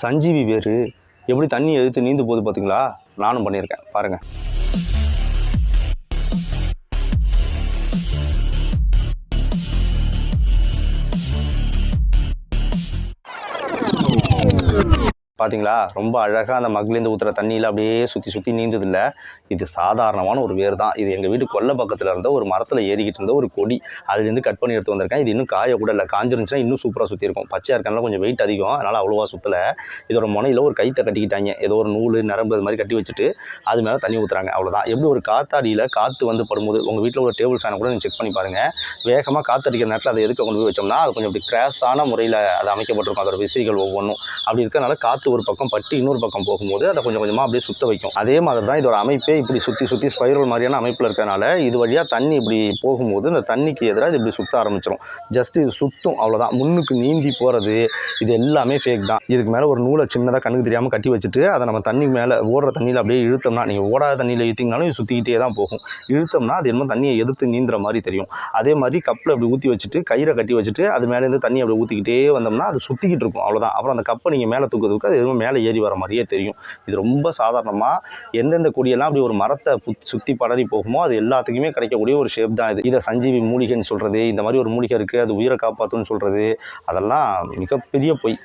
சஞ்சீவி வேறு எப்படி தண்ணி எடுத்து நீந்து போகுது பார்த்தீங்களா? நானும் பண்ணியிருக்கேன். பாருங்கள் பார்த்தீங்களா ரொம்ப அழகாக அந்த மகிழ்ந்து ஊற்றுற தண்ணியில் அப்படியே சுற்றி சுற்றி நீந்ததில்ல. இது சாதாரணமான ஒரு வேர் தான் இது எங்கள் வீட்டு கொல்லை பக்கத்தில் இருந்த ஒரு மரத்தில் ஏறிக்கிட்டு இருந்த ஒரு கொடி. அதுலேருந்து கட் பண்ணி எடுத்து வந்திருக்கேன். இது இன்னும் காய கூட இல்லை. காஞ்சிருந்துச்சுன்னா இன்னும் சூப்பராக சுற்றி இருக்கும். பச்சையாக இருக்கனால கொஞ்சம் வெயிட் அதிகம். அதனால் அவ்வளோவா சுற்றலை இதோட முனையில் ஒரு கைத்தை கட்டிக்கிட்டாங்க. ஏதோ ஒரு நூல் நரம்பு அது மாதிரி கட்டி வச்சுட்டு அது மேலே தண்ணி ஊற்றுறாங்க அவ்வளோதான் எப்படி ஒரு காத்தாடியில் காற்று வந்து படும்போது உங்கள் வீட்டில் ஒரு டேபிள் ஃபேனை கூட நீங்கள் செக் பண்ணி பாருங்கள் வேகமாக காற்றடிக்கிற நேரத்தில் அதை எதுக்கு கொண்டு போய் வச்சோம்னா அது கொஞ்சம் அப்படி கிராஸான முறையில் அது அமைக்கப்பட்டிருக்கும். அதோட விசிறிகள் ஒவ்வொன்றும். அப்படி இருக்கிறனால காற்று ஒரு பக்கம் பட்டு இன்னொரு பக்கம் போகும்போது அதை கொஞ்சம் கொஞ்சமாக அப்படியே சுத்த வைக்கும். அதே மாதிரி தான் இதோட அமைப்பே இப்படி சுற்றி சுற்றி ஸ்பைரல் மாதிரியான அமைப்பில் இருக்கிறனால இது வழியாக தண்ணி இப்படி போகும்போது இந்த தண்ணிக்கு எதிராக இது இப்படி சுற்ற ஆரம்பிச்சிடும் ஜஸ்ட் இது சுத்தும் அவ்வளோதான் முன்னுக்கு நீந்தி போகிறது இது எல்லாமே ஃபேக் தான். இதுக்கு மேலே ஒரு நூலை சின்னதாக கண்ணுக்கு தெரியாமல் கட்டி வச்சுட்டு அதை நம்ம தண்ணி மேலே ஓடுற தண்ணியில் அப்படியே இழுத்தோம்னா நீங்கள் ஓடாத தண்ணியில் இழுத்திங்கனாலும் இது சுற்றிக்கிட்டே தான் போகும். இழுத்தோம்னா அது என்னமோ தண்ணியை எதிர்த்து நீந்துற மாதிரி தெரியும். அதே மாதிரி கப்பில் அப்படி ஊற்றி வச்சுட்டு கயிறை கட்டி வச்சுட்டு அது மேலேருந்து தண்ணி அப்படி ஊற்றிக்கிட்டே வந்தோம்னா அது சுற்றிக்கிட்டு இருக்கும். அவ்வளோதான் அப்புறம் அந்த கப்பை நீங்கள் மேலே தூக்கிறதுக்கு அது எதுவும் மேலே ஏறி வர மாதிரியே தெரியும். இது ரொம்ப சாதாரணமாக எந்தெந்த கொடியெல்லாம் அப்படி ஒரு மரத்தை புத் சுற்றி படரி போகுமோ அது எல்லாத்துக்குமே கிடைக்கக்கூடிய ஒரு ஷேப் தான் இது. இதை சஞ்சீவி மூலிகைன்னு சொல்கிறது இந்த மாதிரி ஒரு மூலிகை இருக்குது அது உயிரை காப்பாற்றுன்னு சொல்கிறது அதெல்லாம் மிகப்பெரிய பொய்.